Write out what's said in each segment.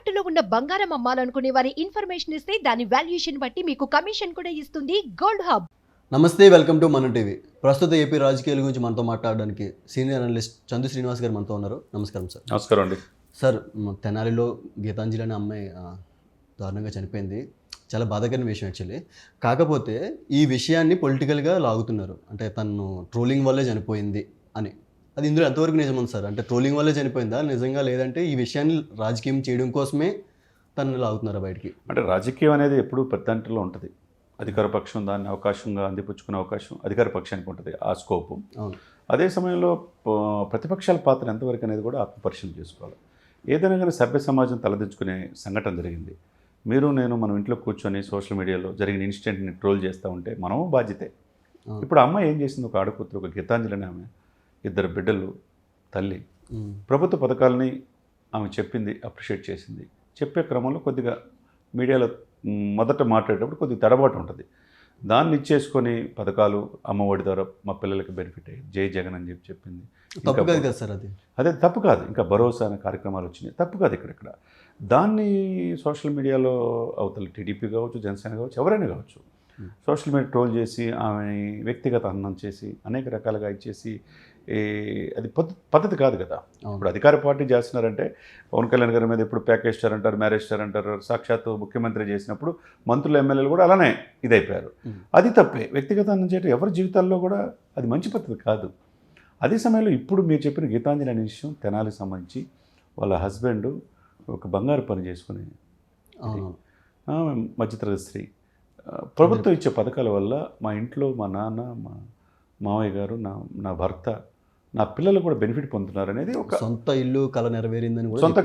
తాకట్టులో ఉన్న బంగారం అమ్మాలనుకునే వారి ఇన్ఫర్మేషన్ ఇస్తే దాని వాల్యుయేషన్ బట్టి మీకు కమిషన్ కూడా ఇస్తుంది గోల్డ్ హబ్. నమస్తే వెల్కమ్ టు మన టీవీ. ప్రస్తుత ఏపీ రాజకీయాల గురించి మనతో మాట్లాడడానికి సీనియర్ అనలిస్ట్ చందు శ్రీనివాస్ గారు మనతో ఉన్నారు. నమస్కారం సార్. నమస్కారం అండి. సార్ తెనాలిలో గీతాంజలి అనే అమ్మాయి దారుణంగా చనిపోయింది. చాలా బాధాకరమైన విషయం యాక్చువల్లీ. కాకపోతే ఈ విషయాన్ని పొలిటికల్గా లాగుతున్నారు. అంటే తను ట్రోలింగ్ వల్లే చనిపోయింది అని. అది ఇందులో ఎంతవరకు నిజం ఉంది సార్? అంటే ట్రోలింగ్ వల్లే చనిపోయిందా? నిజంగా లేదంటే ఈ విషయాన్ని రాజకీయం చేయడం కోసమే తనని లాగుతున్నారా బయటికి? అంటే రాజకీయం అనేది ఎప్పుడూ పెద్దంటలో ఉంటుంది. అధికార పక్షం దాన్ని అవకాశంగా అందిపుచ్చుకునే అవకాశం అధికార పక్షానికి ఉంటుంది ఆ స్కోపు. అదే సమయంలో ప్రతిపక్షాల పాత్ర ఎంతవరకు అనేది కూడా ఆత్మపరిశీలన చేసుకోవాలి. ఏదైనా కానీ సభ్య సమాజం తలదించుకునే సంఘటన జరిగింది. మీరు నేను మనం ఇంట్లో కూర్చొని సోషల్ మీడియాలో జరిగిన ఇన్సిడెంట్ని ట్రోల్ చేస్తూ ఉంటే మనము బాధ్యతే. ఇప్పుడు అమ్మాయి ఏం చేసింది? ఒక ఆడకూతురు ఒక గీతాంజలి అనే ఆమె ఇద్దరు బిడ్డలు తల్లి. ప్రభుత్వ పథకాలని ఆమె చెప్పింది అప్రిషియేట్ చేసింది. చెప్పే క్రమంలో కొద్దిగా మీడియాలో మొదట మాట్లాడేటప్పుడు కొద్దిగా తడబాటు ఉంటుంది. దాన్ని ఇచ్చేసుకొని పథకాలు అమ్మఒడి ద్వారా మా పిల్లలకి బెనిఫిట్ అయ్యి జై జగన్ అని చెప్పి చెప్పింది. తప్పు ఇంకా కాదు కదా సార్ అది? అదే తప్పు కాదు. ఇంకా భరోసా అనే కార్యక్రమాలు వచ్చినాయి. తప్పు కాదు ఇక్కడిక్కడ. దాన్ని సోషల్ మీడియాలో అవతల టీడీపీ కావచ్చు జనసేన కావచ్చు ఎవరైనా కావచ్చు సోషల్ మీడియా ట్రోల్ చేసి ఆమె వ్యక్తిగత అన్నం చేసి అనేక రకాలుగా ఇచ్చేసి అది పద్ధ పద్ధతి కాదు కదా. ఇప్పుడు అధికార పార్టీ చేస్తున్నారంటే పవన్ కళ్యాణ్ గారి మీద ఎప్పుడు ప్యాకేజ్ స్టార్ అంటారు మ్యారేజ్ స్టార్ అంటారు సాక్షాత్తు ముఖ్యమంత్రి చేసినప్పుడు మంత్రులు ఎమ్మెల్యేలు కూడా అలానే ఇదైపోయారు. అది తప్పే. వ్యక్తిగత అన్నం చేయడం ఎవరి జీవితాల్లో కూడా అది మంచి పద్ధతి కాదు. అదే సమయంలో ఇప్పుడు మీరు చెప్పిన గీతాంజలి అనే విషయం తెనాలికి సంబంధించి వాళ్ళ హస్బెండ్ ఒక బంగారు పని చేసుకుని మధ్యతరగతి స్త్రీ. ప్రభుత్వం ఇచ్చే పథకాల వల్ల మా ఇంట్లో మా నాన్న మా మామయ్య గారు నా నా భర్త నా పిల్లలు కూడా బెనిఫిట్ పొందుతున్నారు అనేది ఒక సొంత ఇల్లు కళ నెరవేరిందని సొంత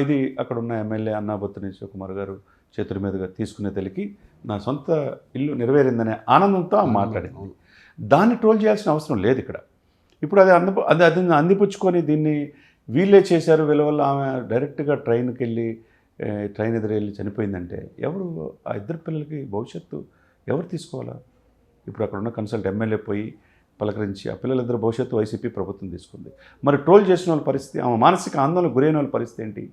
ఇది అక్కడ ఉన్న ఎమ్మెల్యే అన్నాబొత్తుని శివకుమార్ గారు చేతుల మీదుగా తీసుకునే తెలికి నా సొంత ఇల్లు నెరవేరిందనే ఆనందంతో ఆమె మాట్లాడింది. దాన్ని ట్రోల్ చేయాల్సిన అవసరం లేదు ఇక్కడ. ఇప్పుడు అది అంది అది అది అందిపుచ్చుకొని దీన్ని వీళ్ళే చేశారు వీళ్ళ వల్ల ఆమె డైరెక్ట్గా ట్రైన్కి వెళ్ళి ట్రైన్ ఎదురు వెళ్ళి చనిపోయిందంటే ఎవరు ఆ ఇద్దరు పిల్లలకి భవిష్యత్తు ఎవరు తీసుకోవాలా? ఇప్పుడు అక్కడ ఉన్న కన్సల్ట్ ఎమ్మెల్యే పోయి పలకరించి ఆ పిల్లలిద్దరు భవిష్యత్తు వైసీపీ ప్రభుత్వం తీసుకుంది. మరి ట్రోల్ చేసిన వాళ్ళ పరిస్థితి ఆమె మానసిక ఆందోళన గురైన వాళ్ళ పరిస్థితి ఏంటి?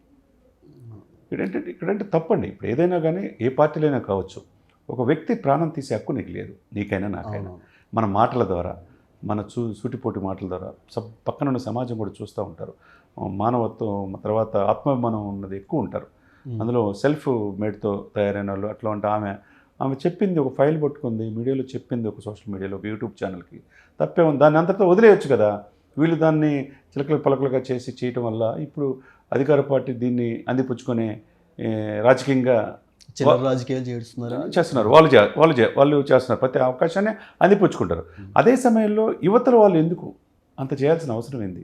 ఇక్కడంటే ఇక్కడంటే తప్పండి. ఇప్పుడు ఏదైనా కానీ ఏ పార్టీలైనా కావచ్చు. ఒక వ్యక్తి ప్రాణం తీసే హక్కు నీకు లేదు. నీకైనా నాకైనా. మన మాటల ద్వారా మన చూ సూటిపోటి మాటల ద్వారా సబ్ పక్కన ఉన్న సమాజం కూడా చూస్తూ ఉంటారు. మానవత్వం తర్వాత ఆత్మాభిమానం ఉన్నది ఎక్కువ ఉంటారు. అందులో సెల్ఫ్ మేడ్తో తయారైన వాళ్ళు అట్లా ఉంటే ఆమె ఆమె చెప్పింది ఒక ఫైల్ పట్టుకుంది మీడియాలో చెప్పింది ఒక సోషల్ మీడియాలో ఒక యూట్యూబ్ ఛానల్కి. తప్పే ఉంది. దాన్ని అంతటా వదిలేయచ్చు కదా. వీళ్ళు దాన్ని చిలకలు పలకలుగా చేసి చేయటం వల్ల ఇప్పుడు అధికార పార్టీ దీన్ని అందిపుచ్చుకొని రాజకీయంగా రాజకీయాలు చేస్తున్నారు. చేస్తున్నారు. వాళ్ళు వాళ్ళు చే వాళ్ళు చేస్తున్నారు. ప్రతి అవకాశాన్ని అందిపుచ్చుకుంటారు. అదే సమయంలో యువతల వాళ్ళు ఎందుకు అంత చేయాల్సిన అవసరం ఏంది?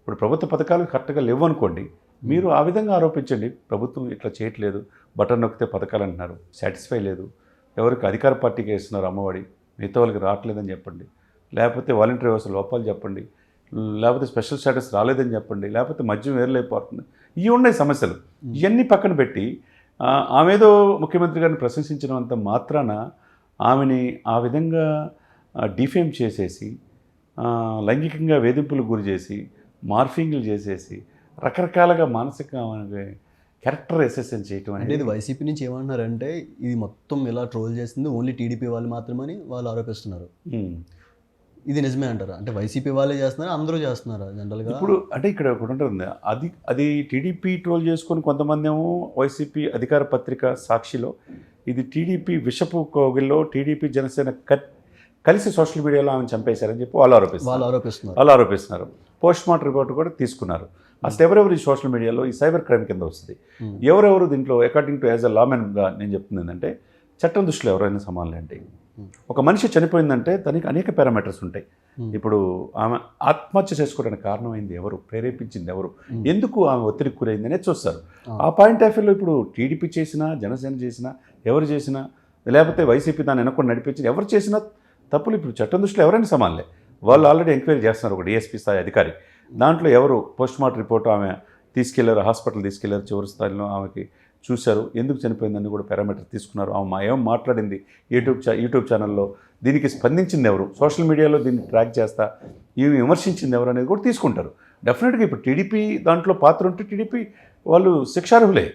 ఇప్పుడు ప్రభుత్వ పథకాలు కరెక్ట్గా లేవు అనుకోండి మీరు ఆ విధంగా ఆరోపించండి. ప్రభుత్వం ఇట్లా చేయట్లేదు. బటన్ నొక్కితే పథకాలు అంటున్నారు సాటిస్ఫై లేదు. ఎవరికి అధికార పార్టీకి వేస్తున్నారు అమ్మఒడి? మిగతా వాళ్ళకి రావట్లేదని చెప్పండి. లేకపోతే వాలంటీర్ వ్యవస్థ లోపాలు చెప్పండి. లేకపోతే స్పెషల్ స్టేటస్ రాలేదని చెప్పండి. లేకపోతే మద్యం వేరలేకపోతుంది. ఇవి ఉన్నాయి సమస్యలు. ఇవన్నీ పక్కన పెట్టి ఆమెదో ముఖ్యమంత్రి గారిని ప్రశంసించినంత మాత్రాన ఆమెని ఆ విధంగా డిఫేమ్ చేసేసి లైంగికంగా వేధింపులకు గురి చేసి మార్ఫింగ్లు చేసేసి రకరకాలుగా మానసిక క్యారెక్టర్ అసెసన్ చేయటం అంటే అనేది ఇది వైసీపీ నుంచి ఏమంటున్నారంటే ఇది మొత్తం ఇలా ట్రోల్ చేసింది ఓన్లీ టీడీపీ వాళ్ళు మాత్రమని వాళ్ళు ఆరోపిస్తున్నారు. ఉమ్. ఇది నిజమే అంటారా? అంటే వైసీపీ వాళ్ళే చేస్తున్నారు? అందరూ చేస్తున్నారా జనరల్గా ఇప్పుడు అంటే ఇక్కడ ఒకటి ఉంటుంది అది అది టీడీపీ ట్రోల్ చేసుకొని కొంతమంది ఏమో వైసీపీ అధికార పత్రిక సాక్షిలో ఇది టీడీపీ విషపు కోగిల్లో టీడీపీ జనసేన కలిసి సోషల్ మీడియాలో ఆమెను చంపేశారని చెప్పి వాళ్ళు ఆరోపిస్తారు వాళ్ళు ఆరోపిస్తున్నారు. వాళ్ళు ఆరోపిస్తున్నారు. పోస్ట్ మార్టం రిపోర్ట్ కూడా తీసుకున్నారు అసలు ఎవరెవరు ఈ సోషల్ మీడియాలో ఈ సైబర్ క్రైమ్ కింద వస్తుంది. ఎవరెవరు దీంట్లో అకార్డింగ్ టు యాజ్ అ లామెన్గా నేను చెప్తుంది ఏంటంటే చట్టం దృష్టిలో ఎవరైనా సమానులే అంటే. ఒక మనిషి చనిపోయిందంటే దానికి అనేక పారామీటర్స్ ఉంటాయి. ఇప్పుడు ఆమె ఆత్మహత్య చేసుకోవడానికి కారణమైంది ఎవరు ప్రేరేపించింది ఎవరు. ఎందుకు ఆమె ఒత్తిడికి గురైంది అనేది చూస్తారు. ఆ పాయింట్ ఆఫ్ వ్యూలో ఇప్పుడు టీడీపీ చేసినా జనసేన చేసినా ఎవరు చేసినా లేకపోతే వైసీపీ దాన్ని వెనక్కొని నడిపించిన ఎవరు చేసినా తప్పులు ఇప్పుడు చట్టం దృష్టిలో ఎవరైనా సమానలే వాళ్ళు ఆల్రెడీ ఎంక్వైరీ చేస్తున్నారు ఒక డిఎస్పీ స్థాయి అధికారి. దాంట్లో ఎవరు పోస్ట్ మార్టం రిపోర్ట్ ఆమె తీసుకెళ్ళారు హాస్పిటల్ తీసుకెళ్ళారు చివరి స్థాయిలో ఆమెకి చూశారు ఎందుకు చనిపోయిందని కూడా పారామీటర్ తీసుకున్నారు. ఆమె మా ఏం మాట్లాడింది? యూట్యూబ్ ఛా యూట్యూబ్ ఛానల్లో దీనికి స్పందించింది ఎవరు? సోషల్ మీడియాలో దీన్ని ట్రాక్ చేస్తా ఇవి విమర్శించింది ఎవరు అనేది కూడా తీసుకుంటారు. డెఫినెట్గా ఇప్పుడు టీడీపీ దాంట్లో పాత్ర ఉంటే టీడీపీ వాళ్ళు శిక్షార్హులే.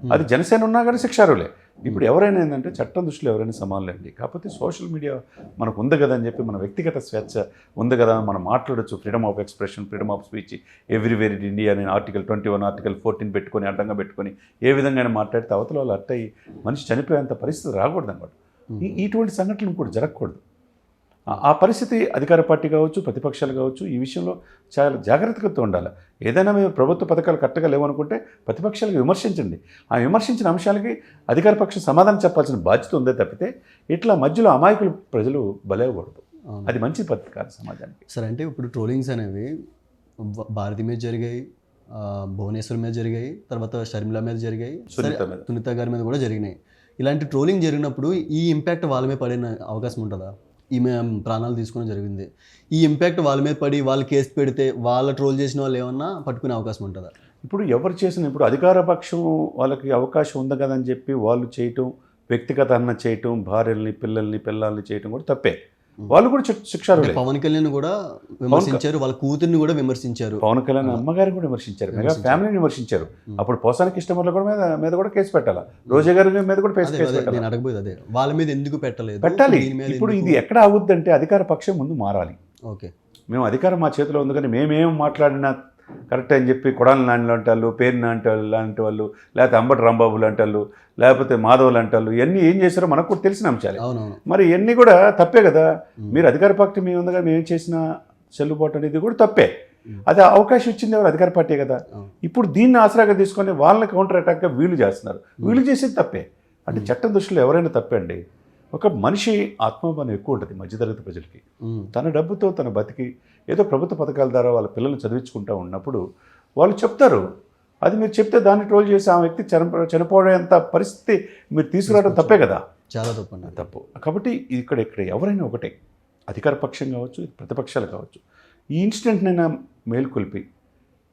అది జనసేన ఉన్నా కానీ శిక్షారులే ఇప్పుడు ఎవరైనా ఏంటంటే చట్టం దృష్టిలో ఎవరైనా సమానులేండి. కాకపోతే సోషల్ మీడియా మనకు ఉంది కదా అని చెప్పి మన వ్యక్తిగత స్వేచ్ఛ ఉంది కదా మనం మాట్లాడొచ్చు. Freedom of expression freedom of speech everywhere in India అని article twenty one article fourteen పెట్టుకొని అడ్డంగా పెట్టుకొని ఏ విధంగా అయినా మాట్లాడితే అవతల వాళ్ళు అట్టయి మనిషి చనిపోయేంత పరిస్థితి రాకూడదు అనమాట ఈ ఇటువంటి సంఘటనలు కూడా జరగకూడదు. ఆ- పరిస్థితి అధికార పార్టీ కావచ్చు ప్రతిపక్షాలు కావచ్చు ఈ విషయంలో చాలా జాగ్రత్తగా ఉండాలి. ఏదైనా మీరు ప్రభుత్వ పథకాలు కరెక్ట్గా లేవనుకుంటే ప్రతిపక్షాలకు విమర్శించండి. ఆ విమర్శించిన అంశాలకి అధికార పక్షం సమాధానం చెప్పాల్సిన బాధ్యత ఉందే తప్పితే ఇట్లా మధ్యలో అమాయకులు ప్రజలు బలేవకూడదు. అది మంచి పద్ధతి కాదు సమాజానికి. సరే అంటే ఇప్పుడు ట్రోలింగ్స్ అనేవి భారతి మీద జరిగాయి భువనేశ్వర్ మీద జరిగాయి తర్వాత షర్మిల మీద జరిగాయి సునీత గారి మీద కూడా జరిగినాయి. ఇలాంటి ట్రోలింగ్ జరిగినప్పుడు ఈ ఇంపాక్ట్ వాళ్ళ మీద పడే అవకాశం ఉంటుందా? ఈమె ప్రాణాలు తీసుకోవడం జరిగింది. ఈ ఇంపాక్ట్ వాళ్ళ మీద పడి వాళ్ళు కేసు పెడితే వాళ్ళ ట్రోల్ చేసిన వాళ్ళు ఏమన్నా పట్టుకునే అవకాశం ఉంటుందా? ఇప్పుడు ఎవరు చేసిన ఇప్పుడు అధికార పక్షం వాళ్ళకి అవకాశం ఉంది కదా అని చెప్పి వాళ్ళు చేయటం వ్యక్తిగత అన్న చేయటం భార్యల్ని పిల్లల్ని పిల్లల్ని చేయటం కూడా తప్పే. వాళ్ళు కూడా శిక్ష- శిక్షార్హులే అంటే పవన్ కళ్యాణ్ కూడా విమర్శించారు వాళ్ళ కూతుర్ని కూడా విమర్శించారు. పవన్ కళ్యాణ్ అమ్మగారిని కూడా విమర్శించారు. మెగా. ఫ్యామిలీని విమర్శించారు. అప్పుడు పోసానికి ఇష్టమర్ల కూడా మీద మీద కూడా కేసు పెట్టాలా? రోజా గారి మీద కూడా కేసు పెట్టాలి? నేను అడగబోయేది అదే. వాళ్ళ మీద ఎందుకు పెట్టలేదు? పెట్టాలి. ఇప్పుడు ఇది ఎక్కడ అవుద్దంటే అధికార పక్షం ముందు మారాలి. ఓకే. మేము అధికారం మా చేతిలో ఉంది కానీ మేమేం మాట్లాడినా కరెక్ట్ అని చెప్పి కొడాలి నాని లాంటి వాళ్ళు పేరు లాంటి వాళ్ళు లాంటి వాళ్ళు లేకపోతే అంబటి రాంబాబు లాంటి వాళ్ళు లేకపోతే మాధవ్ లాంటి వాళ్ళు ఇవన్నీ ఏం చేశారో మనకు కూడా తెలిసిన అంశాలే. మరి ఇవన్నీ కూడా తప్పే కదా. మీరు అధికార పార్టీ మీ ఉందిగా మేము చేసిన చెల్లుబాటు అనేది కూడా తప్పే. అది అవకాశం ఇచ్చింది ఎవరు? అధికార పార్టీ కదా. ఇప్పుడు దీన్ని ఆసరాగా తీసుకొని వాళ్ళని కౌంటర్ అటాక్గా వీళ్ళు చేస్తున్నారు. వీళ్ళు చేసేది తప్పే. అంటే చట్టం దృష్టిలో ఎవరైనా తప్పే అండి? ఒక మనిషి ఆత్మాభిమానం ఎక్కువ ఉంటుంది మధ్యతరగతి ప్రజలకి. తన డబ్బుతో తన బతికి ఏదో ప్రభుత్వ పథకాల ద్వారా వాళ్ళ పిల్లల్ని చదివించుకుంటూ ఉన్నప్పుడు వాళ్ళు చెప్తారు. అది మీరు చెప్తే దాన్ని ట్రోల్ చేసి ఆ వ్యక్తి చనిపో చనిపోయేంత పరిస్థితి మీరు తీసుకురావడం తప్పే కదా? చాలా తప్పండి. తప్పు. కాబట్టి ఇక్కడ ఇక్కడ ఎవరైనా ఒకటే. అధికార పక్షం కావచ్చు ప్రతిపక్షాలు కావచ్చు. ఈ ఇన్సిడెంట్నైనా మేల్కొల్పి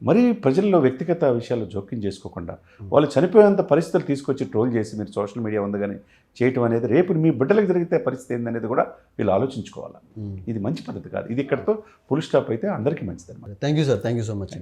మరీ ప్రజల్లో వ్యక్తిగత విషయాలు జోక్యం చేసుకోకుండా వాళ్ళు చనిపోయేంత పరిస్థితులు తీసుకొచ్చి ట్రోల్ చేసి మీరు సోషల్ మీడియా ఉంది కానీ చేయటం అనేది రేపు మీ బిడ్డలకు జరిగితే పరిస్థితి ఏందనేది కూడా వీళ్ళు ఆలోచించుకోవాలి. ఇది మంచి పద్ధతి కాదు. ఇది ఇక్కడతో ఫుల్ స్టాప్ అయితే అందరికీ మంచిది అనమాట thank you sir. Thank you so much.